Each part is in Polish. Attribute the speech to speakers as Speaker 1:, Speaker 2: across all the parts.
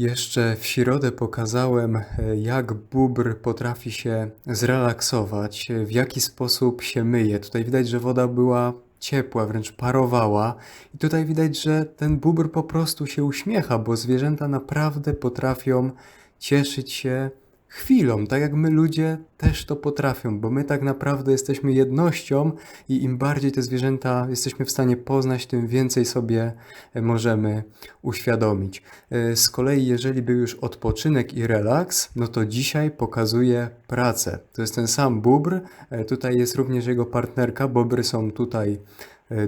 Speaker 1: Jeszcze w środę pokazałem, e, jak bóbr potrafi się zrelaksować, e, w jaki sposób się myje. Tutaj widać, że woda była ciepła, wręcz parowała. I tutaj widać, że ten bóbr po prostu się uśmiecha, bo zwierzęta naprawdę potrafią cieszyć się chwilą, tak jak my ludzie też to potrafią, bo my tak naprawdę jesteśmy jednością i im bardziej te zwierzęta jesteśmy w stanie poznać, tym więcej sobie e, możemy uświadomić. E, z kolei, jeżeli był już odpoczynek i relaks, no to dzisiaj pokazuje pracę. To jest ten sam bóbr, e, tutaj jest również jego partnerka, bobry są tutaj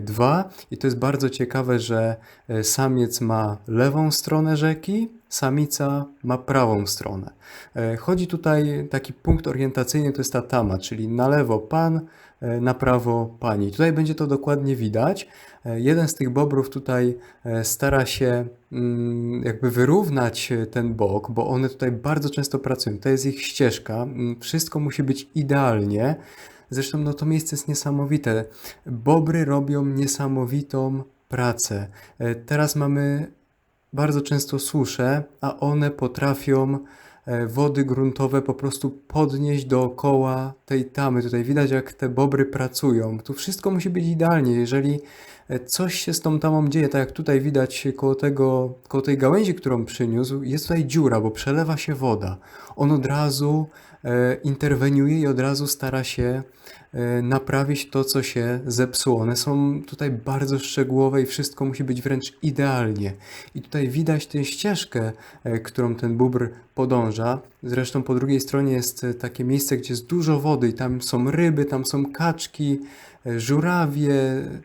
Speaker 1: dwa i to jest bardzo ciekawe, że samiec ma lewą stronę rzeki, samica ma prawą stronę. E, chodzi tutaj taki punkt orientacyjny, to jest ta tama, czyli na lewo pan, e, na prawo pani. Tutaj będzie to dokładnie widać. E, jeden z tych bobrów tutaj stara się mm, jakby wyrównać ten bok, bo one tutaj bardzo często pracują. To jest ich ścieżka. Mm, wszystko musi być idealnie. Zresztą no, to miejsce jest niesamowite. Bobry robią niesamowitą pracę. Teraz mamy bardzo często susze, a one potrafią e, wody gruntowe po prostu podnieść dookoła tej tamy. Tutaj widać, jak te bobry pracują. Tu wszystko musi być idealnie. Jeżeli e, coś się z tą tamą dzieje, tak jak tutaj widać koło, tego, koło tej gałęzi, którą przyniósł, jest tutaj dziura, bo przelewa się woda. On od razu interweniuje i od razu stara się E, naprawić to, co się zepsuło. One są tutaj bardzo szczegółowe i wszystko musi być wręcz idealnie. I tutaj widać tę ścieżkę, e, którą ten bóbr podąża. Zresztą po drugiej stronie jest e, takie miejsce, gdzie jest dużo wody i tam są ryby, tam są kaczki, żurawie,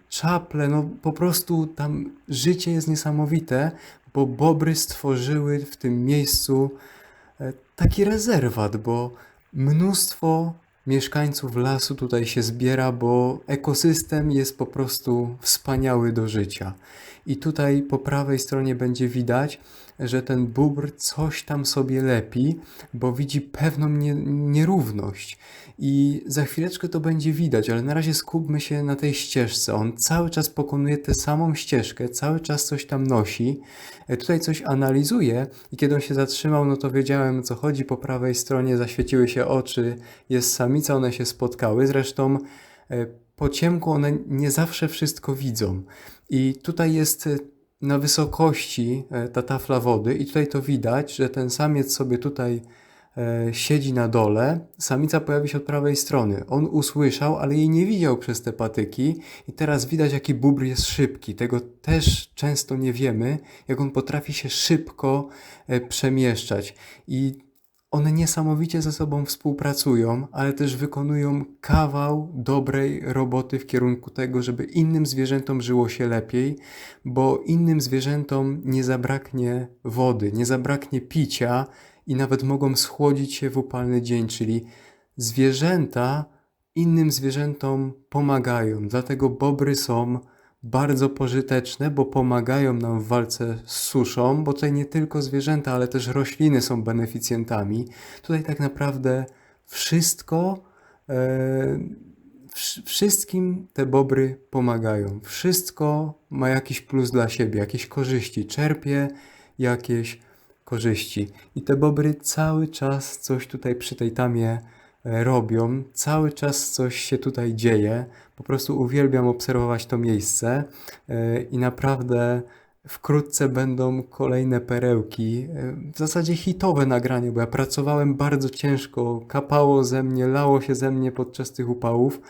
Speaker 1: czaple, no po prostu tam życie jest niesamowite, bo bobry stworzyły w tym miejscu taki rezerwat, bo mnóstwo mieszkańców lasu tutaj się zbiera, bo ekosystem jest po prostu wspaniały do życia. I tutaj po prawej stronie będzie widać, że ten bóbr coś tam sobie lepi, bo widzi pewną nie, nierówność. I za chwileczkę to będzie widać, ale na razie skupmy się na tej ścieżce. On cały czas pokonuje tę samą ścieżkę, cały czas coś tam nosi. E, tutaj coś analizuje i kiedy on się zatrzymał, no to wiedziałem o co chodzi. Po prawej stronie zaświeciły się oczy, jest samica, one się spotkały. Zresztą e, po ciemku one nie zawsze wszystko widzą. I tutaj jest e, na wysokości e, ta tafla wody i tutaj to widać, że ten samiec sobie tutaj e, siedzi na dole, samica pojawi się od prawej strony. On usłyszał, ale jej nie widział przez te patyki i teraz widać, jaki bóbr jest szybki. Tego też często nie wiemy, jak on potrafi się szybko przemieszczać. I one niesamowicie ze sobą współpracują, ale też wykonują kawał dobrej roboty w kierunku tego, żeby innym zwierzętom żyło się lepiej, bo innym zwierzętom nie zabraknie wody, nie zabraknie picia i nawet mogą schłodzić się w upalny dzień, czyli zwierzęta innym zwierzętom pomagają. Dlatego bobry są bardzo pożyteczne, bo pomagają nam w walce z suszą, bo tutaj nie tylko zwierzęta, ale też rośliny są beneficjentami. Tutaj tak naprawdę wszystko, e, wszystkim te bobry pomagają. Wszystko ma jakiś plus dla siebie, jakieś korzyści, czerpie jakieś korzyści. I te bobry cały czas coś tutaj przy tej tamie robią. Cały czas coś się tutaj dzieje. Po prostu uwielbiam obserwować to miejsce e, i naprawdę wkrótce będą kolejne perełki. E, w zasadzie hitowe nagranie, bo ja pracowałem bardzo ciężko, kapało ze mnie, lało się ze mnie podczas tych upałów,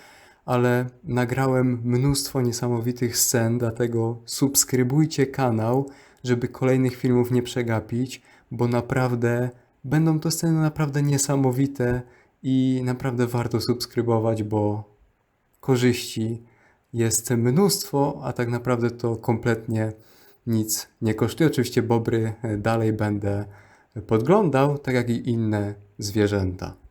Speaker 1: ale nagrałem mnóstwo niesamowitych scen, dlatego subskrybujcie kanał, żeby kolejnych filmów nie przegapić, bo naprawdę będą to sceny naprawdę niesamowite i naprawdę warto subskrybować, bo korzyści jest mnóstwo, a tak naprawdę to kompletnie nic nie kosztuje. Oczywiście bobry dalej będę podglądał, tak jak i inne zwierzęta.